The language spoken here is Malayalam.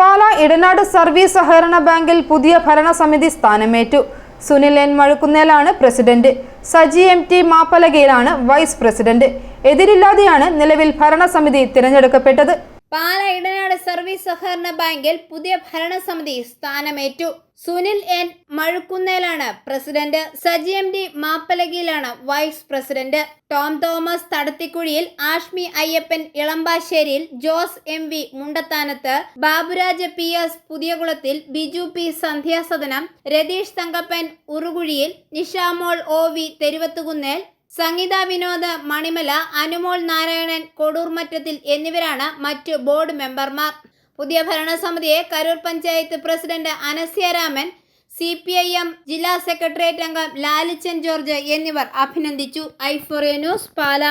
പാല ഇടനാട് സർവീസ് സഹകരണ ബാങ്കിൽ പുതിയ ഭരണസമിതി സ്ഥാനമേറ്റു. സുനിൽ എൻ. മഴുക്കുന്നേലാണ് പ്രസിഡന്റ്. സജി എം ടി മാപ്പലകയിലാണ് വൈസ് പ്രസിഡന്റ്. എതിരില്ലാതെയാണ് നിലവിൽ ഭരണസമിതി തിരഞ്ഞെടുക്കപ്പെട്ടത്. പാല ഇടനാട് സർവീസ് സഹകരണ ബാങ്കിൽ പുതിയ ഭരണസമിതി സ്ഥാനമേറ്റു. സുനിൽ എൻ. മഴുക്കുന്നേലാണ് പ്രസിഡന്റ്. സജി എം ഡി മാപ്പലകിയിലാണ് വൈസ് പ്രസിഡന്റ്. ടോം തോമസ് തടത്തിക്കുഴിയിൽ ആഷ്മി അയ്യപ്പൻ ഇളമ്പാശ്ശേരിയിൽ ജോസ് എം വി മുണ്ടത്താനത്ത് ബാബുരാജ് പി എസ് പുതിയകുളത്തിൽ ബിജു പി സന്ധ്യാസദനം രതീഷ് തങ്കപ്പൻ ഉറുകുഴിയിൽ നിഷാമോൾ ഒ വി തെരുവത്തുകുന്നേൽ സംഗീത വിനോദ് മണിമല അനുമോൾ നാരായണൻ കൊടൂർമറ്റത്തിൽ എന്നിവരാണ് മറ്റു ബോർഡ് മെമ്പർമാർ. പുതിയ ഭരണസമിതിയെ Karoor panchayat president Anasyaraman C P I M ജില്ലാ സെക്രട്ടേറിയറ്റ് അംഗം ലാലിച്ചൻ ജോർജ് എന്നിവർ അഭിനന്ദിച്ചു. ഐഫോറിയ ന്യൂസ് പാല.